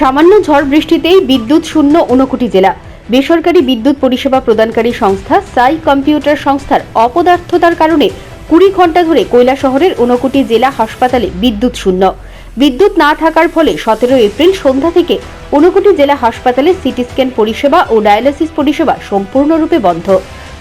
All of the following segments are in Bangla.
সামান্য ঝড় বৃষ্টিতেই বিদ্যুৎ শূন্য ঊনকোটি জেলা। বেসরকারি বিদ্যুৎ পরিষেবা প্রদানকারী সংস্থা সাই কম্পিউটার সংস্থার অপদার্থতার কারণে কুড়ি ঘণ্টা ধরে কৈলা শহরের ঊনকোটি জেলা হাসপাতালে বিদ্যুৎ শূন্য। বিদ্যুৎ না থাকার ফলে সতেরো এপ্রিল সন্ধ্যা থেকে ঊনকোটি জেলা হাসপাতালে সিটি স্ক্যান পরিষেবা ও ডায়ালিসিস পরিষেবা সম্পূর্ণরূপে বন্ধ।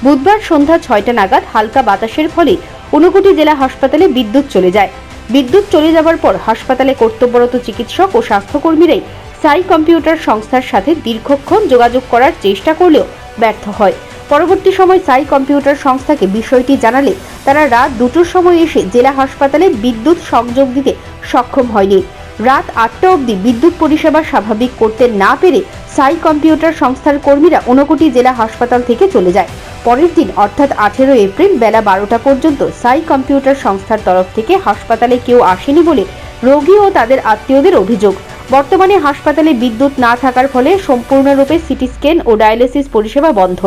বুধবার সন্ধ্যা ছয়টা নাগাদ হালকা বাতাসের ফলে ঊনকোটি জেলা হাসপাতালে বিদ্যুৎ চলে যায়। বিদ্যুৎ চলে যাওয়ার পর হাসপাতালে কর্তব্যরত চিকিৎসক ও স্বাস্থ্যকর্মীরাই সাই কম্পিউটার সংস্থার সাথে দীর্ঘক্ষণ যোগাযোগ করার চেষ্টা করলেও ব্যর্থ হয়। পরবর্তী সময় সাই কম্পিউটার সংস্থাকে বিষয়টি জানালে তারা রাত দুটোর সময় এসে জেলা হাসপাতালে বিদ্যুৎ সংযোগ দিতে সক্ষম হয়নি। রাত আটটা অবধি বিদ্যুৎ পরিষেবা স্বাভাবিক করতে না পেরে সাই কম্পিউটার সংস্থার কর্মীরা ঊনকোটি জেলা হাসপাতাল থেকে চলে যায়। পরের দিন, অর্থাৎ আঠেরো এপ্রিল বেলা বারোটা পর্যন্ত সাই কম্পিউটার সংস্থার তরফ থেকে হাসপাতালে কেউ আসেনি বলে রোগী ও তাদের আত্মীয়দের অভিযোগ। বর্তমানে হাসপাতালে বিদ্যুৎ না থাকার ফলে সম্পূর্ণরূপে সিটি স্ক্যান ও ডায়ালিসিস পরিষেবা বন্ধ।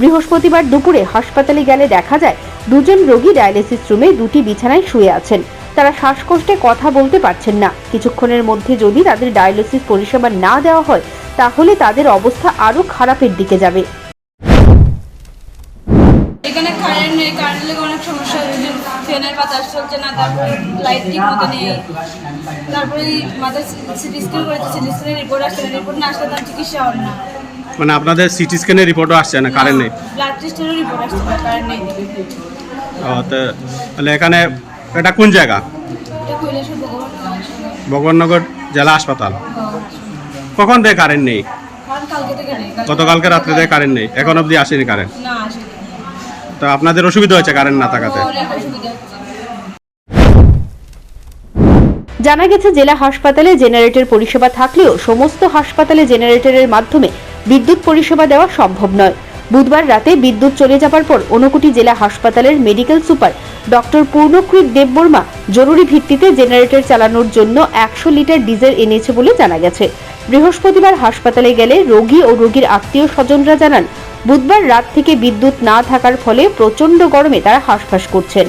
বৃহস্পতিবার দুপুরে হাসপাতালে গেলে দেখা যায়, দুজন রোগী ডায়ালিসিস রুমে দুটি বিছানায় শুয়ে আছেন। তারা শ্বাসকষ্টে কথা বলতে পারছেন না। কিছুক্ষণের মধ্যে যদি তাদের ডায়ালিসিস পরিষেবা না দেওয়া হয়, তাহলে তাদের অবস্থা আরও খারাপের দিকে যাবে। এখানে কারেন্ট নেই কারেন্ট অনেক সমস্যা। ফ্যানের বাতাস চলছে না তারপরে লাইট ঠিক মতো নেই। তারপরে মাথায় সিটি স্ক্যান করেছে সিটি স্ক্যানের রিপোর্ট আসছে রিপোর্ট না আসলে তার চিকিৎসা হবে না। মানে আপনাদের সিটি স্ক্যানের রিপোর্টও আসছে না কারেন্ট নেই? ব্লাড টেস্টেরও রিপোর্ট আসছে না কারেন্ট নেই। তাহলে এখানে এটা কোন জায়গা? ভগবাননগর জেলা হাসপাতাল। কখন থেকে কারেন্ট নেই? গতকালকে রাত্রে থেকে কারেন্ট নেই এখন অবধি আসেনি কারেন্ট না তো আপনাদের অসুবিধা হচ্ছে কারেন্ট না থাকাতে অনেক অসুবিধা হচ্ছে জানা গেছে, জেলা হাসপাতালে জেনারেটর পরিষেবা থাকলেও সমস্ত হাসপাতালে জেনারেটরের মাধ্যমে বিদ্যুৎ পরিষেবা দেওয়া সম্ভব নয়। বুধবার রাতে বিদ্যুৎ চলে যাবার পর ঊনকোটি জেলা হাসপাতালের medical super doctor Purnakrita Debbarma জরুরি ভিত্তিতে জেনারেটর চালানোর জন্য একশো লিটার ডিজেল এনেছে বলে জানা গেছে। বৃহস্পতিবার হাসপাতালে গেলে রোগী ও রোগীর আত্মীয় স্বজনরা জানান, বুধবার রাত থেকে বিদ্যুৎ না থাকার ফলে প্রচণ্ড গরমে তারা হাঁসফাঁস করছেন।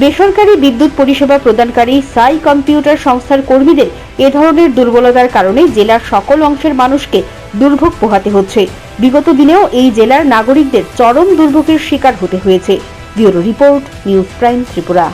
বেসরকারি বিদ্যুৎ পরিষেবা প্রদানকারী সাই কম্পিউটার সংস্থার কর্মীদের এ ধরনের দুর্বলতার কারণে জেলার সকল অংশের মানুষকে দুর্ভোগ পোহাতে হচ্ছে। বিগত দিনেও এই জেলার নাগরিকদের চরম দুর্ভোগের শিকার হতে হয়েছে। Bureau report, news prime Tripura.